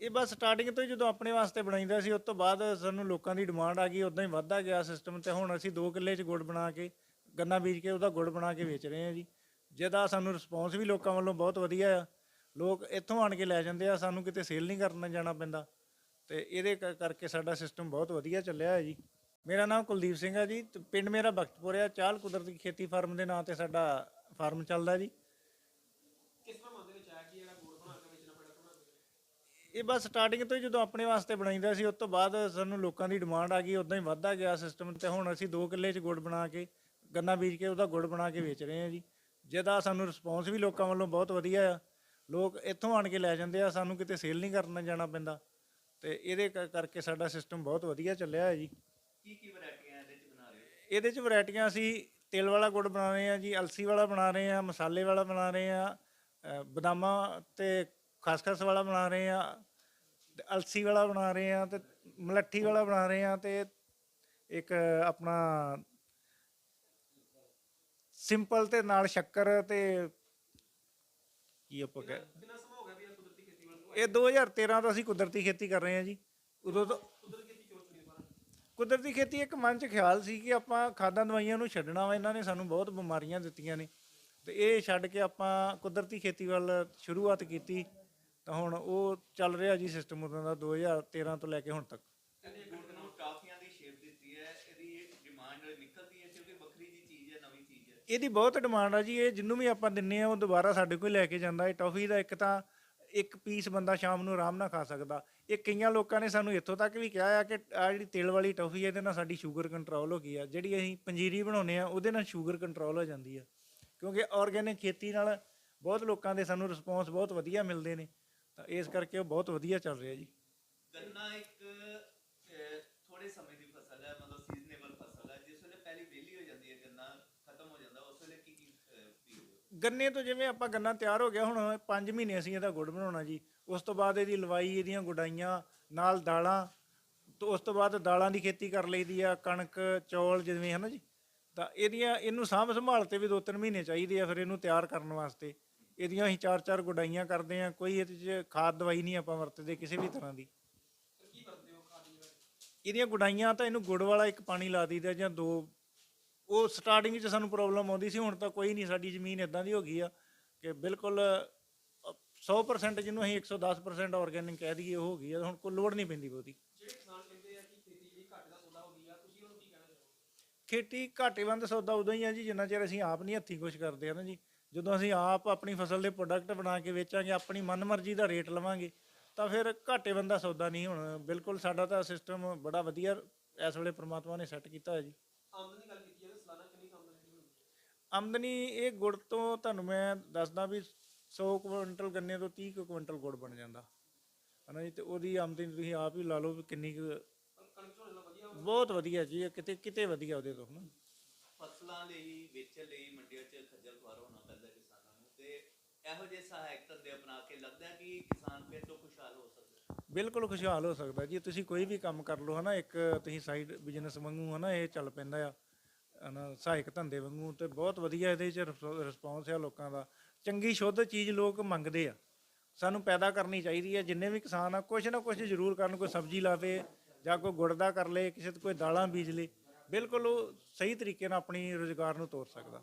ਇਹ ਬਸ ਸਟਾਰਟਿੰਗ ਤੋਂ ਹੀ ਜਦੋਂ ਆਪਣੇ ਵਾਸਤੇ ਬਣਾਈਦਾ ਸੀ, ਉਸ ਤੋਂ ਬਾਅਦ ਸਾਨੂੰ ਲੋਕਾਂ ਦੀ ਡਿਮਾਂਡ ਆ ਗਈ ਉਦਾਂ ਹੀ ਵੱਧਦਾ ਗਿਆ ਸਿਸਟਮ ਤੇ ਹੁਣ ਅਸੀਂ 2 ਕਿੱਲੇ 'ਚ ਗੁੜ ਬਣਾ ਕੇ, ਗੰਨਾ ਬੀਜ ਕੇ ਉਹਦਾ ਗੁੜ ਬਣਾ ਕੇ ਵੇਚ ਰਹੇ ਹਾਂ ਜੀ। ਜਿਹਦਾ ਸਾਨੂੰ ਰਿਸਪੌਂਸ ਵੀ ਲੋਕਾਂ ਵੱਲੋਂ ਬਹੁਤ ਵਧੀਆ ਆ। ਲੋਕ ਇੱਥੋਂ ਆਣ ਕੇ ਲੈ ਜਾਂਦੇ ਆ, ਸਾਨੂੰ ਕਿਤੇ ਸੇਲ ਨਹੀਂ ਕਰਨ ਜਾਣਾ ਪੈਂਦਾ। ਤੇ ਇਹਦੇ ਕ- ਕਰਕੇ ਸਾਡਾ ਸਿਸਟਮ ਬਹੁਤ ਵਧੀਆ ਚੱਲਿਆ ਹੈ ਜੀ। ਮੇਰਾ ਨਾਮ ਕੁਲਦੀਪ ਸਿੰਘ ਆ ਜੀ, ਤੇ ਪਿੰਡ ਮੇਰਾ ਬਖਤਪੁਰ ਆ, ਚਾਲ ਕੁਦਰਤੀ ਖੇਤੀ ਫਾਰਮ ਦੇ ਨਾਂ ਤੇ ਸਾਡਾ ਫਾਰਮ ਚੱਲਦਾ ਜੀ। ਕਿਸ ਤਰ੍ਹਾਂ ਮਨ ਦੇ ਵਿੱਚ ਆਇਆ ਕਿ ਜਿਹੜਾ ਗੁੜ ਬਣਾ ਕੇ ਵੇਚਣਾ ਪ੍ਰੋਡਕਟ ਬਣਾ ਕੇ ਇਹ ਬਸ ਸਟਾਰਟਿੰਗ ਤੋਂ ਹੀ ਜਦੋਂ ਆਪਣੇ ਵਾਸਤੇ ਬਣਾਈਦਾ ਸੀ ਉਸ ਤੋਂ ਬਾਅਦ ਸਾਨੂੰ ਲੋਕਾਂ ਦੀ ਡਿਮਾਂਡ ਆ ਗਈ ਉਦਾਂ ਹੀ ਵੱਧਦਾ ਗਿਆ ਸਿਸਟਮ ਤੇ। ਹੁਣ ਅਸੀਂ 2 ਕਿੱਲੇ 'ਚ ਗੁੜ ਬਣਾ ਕੇ ਗੰਨਾ ਬੀਜ ਕੇ ਉਹਦਾ ਗੁੜ ਬਣਾ ਕੇ ਵੇਚ ਰਹੇ ਹਾਂ ਜੀ। ਜਿਹਦਾ ਸਾਨੂੰ ਰਿਸਪੌਂਸ ਵੀ ਲੋਕਾਂ ਵੱਲੋਂ ਬਹੁਤ ਵਧੀਆ ਆ। ਲੋਕ ਇੱਥੋਂ ਆਣ ਕੇ ਲੈ ਜਾਂਦੇ ਆ ਸਾਨੂੰ ਕਿਤੇ ਸੇਲ ਨਹੀਂ ਕਰਨ ਜਾਣਾ ਪੈਂਦਾ। ਤੇ ਇਹਦੇ ਕਰਕੇ ਸਾਡਾ ਸਿਸਟਮ ਬਹੁਤ ਵਧੀਆ ਚੱਲਿਆ ਹੈ ਜੀ। ਕੀ ਕੀ ਵੈਰਾਈਟੀਆਂ ਇਹਦੇ ਚ ਬਣਾ ਰਹੇ ਹੋ? ਇਹਦੇ 'ਚ ਵੈਰਾਈਟੀਆਂ ਅਸੀਂ ਤਿਲ ਵਾਲਾ ਗੁੜ ਬਣਾ ਰਹੇ ਹਾਂ ਜੀ ਅਲਸੀ ਵਾਲਾ ਬਣਾ ਰਹੇ ਹਾਂ ਮਸਾਲੇ ਵਾਲਾ ਬਣਾ ਰਹੇ ਹਾਂ ਬਦਾਮਾਂ ਤੇ ਖਸਖਸ ਵਾਲਾ ਬਣਾ ਰਹੇ ਹਾਂ ਤੇ ਅਲਸੀ ਵਾਲਾ ਬਣਾ ਰਹੇ ਹਾਂ ਤੇ ਮਲੱਠੀ ਵਾਲਾ ਬਣਾ ਰਹੇ ਹਾਂ ਤੇ ਇੱਕ ਆਪਣਾ ਸਿੰਪਲ ਤੇ ਨਾਲ ਸ਼ੱਕਰ ਤੇ ਕੀ ਆਪਾਂ ਕਹਿ ਇਹ ਕੁਦਰਤੀ ਖੇਤੀ ਵੱਲ ਇਹ 2013 ਤੋਂ ਅਸੀਂ ਕੁਦਰਤੀ ਖੇਤੀ ਕਰ ਰਹੇ ਹਾਂ ਜੀ। ਉਦੋਂ ਤੋਂ ਕੁਦਰਤੀ ਖੇਤੀ ਇੱਕ ਮਨ 'ਚ ਖਿਆਲ ਸੀ ਕਿ ਆਪਾਂ ਖਾਦਾਂ ਦਵਾਈਆਂ ਨੂੰ ਛੱਡਣਾ ਵਾ ਇਹਨਾਂ ਨੇ ਸਾਨੂੰ ਬਹੁਤ ਬਿਮਾਰੀਆਂ ਦਿੱਤੀਆਂ ਨੇ। ਤੇ ਇਹ ਛੱਡ ਕੇ ਆਪਾਂ ਕੁਦਰਤੀ ਖੇਤੀ ਵੱਲ ਸ਼ੁਰੂਆਤ ਕੀਤੀ। ਤਾਂ ਹੁਣ ਉਹ ਚੱਲ ਰਿਹਾ ਜੀ ਸਿਸਟਮ ਉਦੋਂ ਦਾ 2013 ਤੋਂ ਲੈ ਕੇ ਹੁਣ ਤੱਕ। ਇਹਦੇ ਗੁੜ ਨੂੰ ਟਾਫੀਆਂ ਦੀ ਸ਼ੇਪ ਦਿੱਤੀ ਹੈ ਇਹਦੀ ਡਿਮਾਂਡ ਨਿਕਲਦੀ ਹੈ ਕਿਉਂਕਿ ਵੱਖਰੀ ਜੀ ਚੀਜ਼ ਹੈ ਨਵੀਂ ਚੀਜ਼ ਹੈ। ਇਹਦੀ ਬਹੁਤ ਡਿਮਾਂਡ ਆ ਜੀ ਇਹ ਜਿੰਨੂੰ ਵੀ ਆਪਾਂ ਦਿੰਨੇ ਆ ਉਹ ਦੁਬਾਰਾ ਸਾਡੇ ਕੋਲ ਲੈ ਕੇ ਜਾਂਦਾ। ਇਹ ਟੌਫੀ ਦਾ ਇੱਕ ਤਾਂ ਇੱਕ ਪੀਸ ਬੰਦਾ ਸ਼ਾਮ ਨੂੰ ਆਰਾਮ ਨਾਲ ਖਾ ਸਕਦਾ। ਇਹ ਕਈਆਂ ਲੋਕਾਂ ਨੇ ਸਾਨੂੰ ਇੱਥੋਂ ਤੱਕ ਵੀ ਕਿਹਾ ਆ ਕਿ ਆ ਜਿਹੜੀ ਤਿਲ ਵਾਲੀ ਟੌਫੀ ਇਹਦੇ ਨਾਲ ਸਾਡੀ ਸ਼ੂਗਰ ਕੰਟਰੋਲ ਹੋ ਗਈ ਆ। ਜਿਹੜੀ ਅਸੀਂ ਪੰਜੀਰੀ ਬਣਾਉਂਦੇ ਆ ਉਹਦੇ ਨਾਲ ਸ਼ੂਗਰ ਕੰਟਰੋਲ ਹੋ ਜਾਂਦੀ ਆ। ਕਿਉਂਕਿ ਆਰਗੇਨਿਕ ਖੇਤੀ ਨਾਲ ਬਹੁਤ ਲੋਕਾਂ ਦੇ ਸਾਨੂੰ ਰਿਸਪੌਂਸ ਬਹੁਤ ਵਧੀਆ ਮਿਲਦੇ ਨੇ। ਤਾਂ ਇਸ ਕਰਕੇ ਉਹ ਬਹੁਤ ਵਧੀਆ ਚੱਲ ਰਿਹਾ ਜੀ। ਗੰਨਾ ਇੱਕ ਥੋੜੇ ਸਮੇਂ ਦੀ ਫਸਲ ਹੈ ਮਤਲਬ ਸੀਜ਼ਨੇਬਲ ਫਸਲ ਹੈ। ਜਿਸ ਵੇਲੇ ਪਹਿਲੀ ਵਿਹਲੀ ਹੋ ਜਾਂਦੀ ਹੈ ਗੰਨਾ ਖਤਮ ਹੋ ਜਾਂਦਾ ਉਸ ਵੇਲੇ ਕੀ ਕੀ ਗੰਨੇ ਤੋਂ ਜਿਵੇਂ ਆਪਾਂ ਗੰਨਾ ਤਿਆਰ ਹੋ ਗਿਆ ਹੁਣ 5 ਮਹੀਨੇ ਅਸੀਂ ਇਹਦਾ ਗੁੜ ਬਣਾਉਣਾ ਜੀ। ਉਸ ਤੋਂ ਬਾਅਦ ਇਹਦੀ ਲਵਾਈ ਇਹਦੀਆਂ ਗੁਡਾਈਆਂ ਨਾਲ ਦਾਲਾਂ ਤੋਂ ਉਸ ਤੋਂ ਬਾਅਦ ਦਾਲਾਂ ਦੀ ਖੇਤੀ ਕਰ ਲਈਦੀ ਆ ਕਣਕ ਚੌਲ ਜਿਵੇਂ ਹਨਾ ਜੀ। ਤਾਂ ਇਹਦੀਆਂ ਇਹਨੂੰ ਸਾਂਭ ਸੰਭਾਲ ਤੇ ਵੀ 2-3 ਮਹੀਨੇ ਚਾਹੀਦੇ ਆ ਫਿਰ ਇਹਨੂੰ ਤਿਆਰ ਕਰਨ ਵਾਸਤੇ। ਇਹਦੀਆਂ ਅਸੀਂ 4-4 ਗੁਡਾਈਆਂ ਕਰਦੇ ਆ ਕੋਈ ਇਹਦੇ 'ਚ ਖਾਦ ਦਵਾਈ ਨਹੀਂ ਆਪਾਂ ਵਰਤਦੇ ਕਿਸੇ ਵੀ ਤਰ੍ਹਾਂ ਦੀ। ਇਹਦੀਆਂ ਗੁਡਾਈਆਂ ਤਾਂ ਇਹਨੂੰ ਗੁੜ ਵਾਲਾ ਇੱਕ ਪਾਣੀ ਲਾ ਦਈਦਾ ਜਾਂ ਦੋ। ਉਹ ਸਟਾਰਟਿੰਗ 'ਚ ਸਾਨੂੰ ਪ੍ਰੋਬਲਮ ਆਉਂਦੀ ਸੀ ਹੁਣ ਤਾਂ ਕੋਈ ਨਹੀਂ ਸਾਡੀ ਜ਼ਮੀਨ ਇਦਾਂ ਦੀ ਹੋ ਗਈ ਆ ਕਿ ਬਿਲਕੁਲ ਅ, 100% ਜਿਹਨੂੰ ਅਸੀਂ 110% ਆਰਗੈਨਿਕ ਕਹਿ ਦਈਏ ਉਹ ਹੋ ਗਈ ਆ ਹੁਣ ਕੋਈ ਲੋੜ ਨਹੀਂ ਪੈਂਦੀ ਬਹੁਤੀ। ਖੇਤੀ ਖੇਤੀ ਘਾਟੇਵੰਦ ਸੌਦਾ ਉਦੋਂ ਹੀ ਆ ਜੀ ਜਿੰਨਾ ਚਿਰ ਅਸੀਂ ਆਪ ਨਹੀਂ ਹੱਥੀਂ ਕੁਝ ਕਰਦੇ ਆ ਨਾ ਜੀ। ਜਦੋਂ ਅਸੀਂ ਆਪ ਆਪਣੀ ਫਸਲ ਦੇ ਪ੍ਰੋਡਕਟ ਬਣਾ ਕੇ ਵੇਚਾਂਗੇ ਆਪਣੀ ਮਨਮਰਜ਼ੀ ਦਾ ਰੇਟ ਲਵਾਂਗੇ ਤਾਂ ਫਿਰ ਘਾਟੇਵੰਦ ਦਾ ਸੌਦਾ ਨਹੀਂ ਹੁਣ। ਬਿਲਕੁਲ ਸਾਡਾ ਤਾਂ ਸਿਸਟਮ ਬੜਾ ਵਧੀਆ ਇਸ ਵੇਲੇ ਪ੍ਰਮਾਤਮਾ ਨੇ ਸੈੱਟ ਕੀਤਾ ਹੈ ਜੀ। ਆਮਦਨੀ ਦੀ ਗੱਲ ਕੀਤੀ ਜਾਵੇ ਸਾਲਾਨਾ ਕਿੰਨੀ ਕੁ ਆਮਦਨੀ ਜਿਹੜੀ ਹੁੰਦੀ ਹੈ ਆਮਦਨੀ ਇਹ ਗੁੜ ਤੋਂ ਤੁਹਾਨੂੰ ਮੈਂ ਦੱਸਦਾ ਵੀ 100 ਕੁਇੰਟਲ ਗੰਨੇ ਤੋਂ 30 ਕੁ ਕੁਇੰਟਲ ਗੁੜ ਬਣ ਜਾਂਦਾ। ਹਨਾ ਜੀ ਤੇ ਉਹਦੀ ਆਮਦਨੀ ਤੁਸੀਂ ਆਪ ਹੀ ਲਾ ਲਓ ਵੀ ਕਿੰਨੀ ਕੁ। ਬਹੁਤ ਵਧੀਆ ਜੀ ਇਹ ਕਿਤੇ ਕਿਤੇ ਵਧੀਆ ਉਹਦੇ ਤੋਂ ਹਨਾ। ਫਸਲਾਂ ਲਈ ਵੇਚਣ ਲਈ ਮੰਡੀਆਂ 'ਚ ਖੱਜਲ ਹੋਣਾ। ਤੇ ਇਹੋ ਜਿਹੇ ਸਹਾਇਕ ਧੰਦੇ ਅਪਣਾ ਕੇ ਲੱਗਦਾ ਹੈ ਕਿ ਕਿਸਾਨ ਫਿਰ ਤੋਂ ਖੁਸ਼ਹਾਲ ਹੋ ਸਕਦਾ ਹੈ। ਬਿਲਕੁਲ ਖੁਸ਼ਹਾਲ ਹੋ ਸਕਦਾ ਜੀ। ਤੁਸੀਂ ਕੋਈ ਵੀ ਕੰਮ ਕਰ ਲਓ, ਹਨਾ, ਇੱਕ ਤੁਸੀਂ ਸਾਈਡ ਬਿਜ਼ਨਸ ਵਾਂਗੂ, ਹਨਾ, ਇਹ ਚੱਲ ਪੈਂਦਾ ਆ, ਹਨਾ, ਸਹਾਇਕ ਧੰਦੇ ਵਾਂਗੂ ਤੇ ਬਹੁਤ ਵਧੀਆ ਇਹਦੇ 'ਚ ਰਿਸਪੌਂਸ ਆ ਲੋਕਾਂ ਦਾ। ਚੰਗੀ ਸ਼ੁੱਧ ਚੀਜ਼ ਲੋਕ ਮੰਗਦੇ ਆ। ਸਾਨੂੰ ਪੈਦਾ ਕਰਨੀ ਚਾਹੀਦੀ ਹੈ ਜਿੰਨੇ ਵੀ ਕਿਸਾਨ ਆ, ਕੁਛ ਨਾ ਕੁਛ ਜ਼ਰੂਰ ਕਰਨ, ਕੋਈ ਸਬਜ਼ੀ ਲਾਵੇ ਜਾਂ ਕੋਈ ਗੁੜ ਦਾ ਕਰ ਲੇ, ਕਿਸੇ ਤੋਂ ਕੋਈ ਦਾਲਾਂ ਬੀਜ ਲੇ, ਬਿਲਕੁਲ ਉਹ ਸਹੀ ਤਰੀਕੇ ਨਾਲ ਆਪਣੀ ਰੋਜ਼ਗਾਰ ਨੂੰ ਤੋਰ ਸਕਦਾ।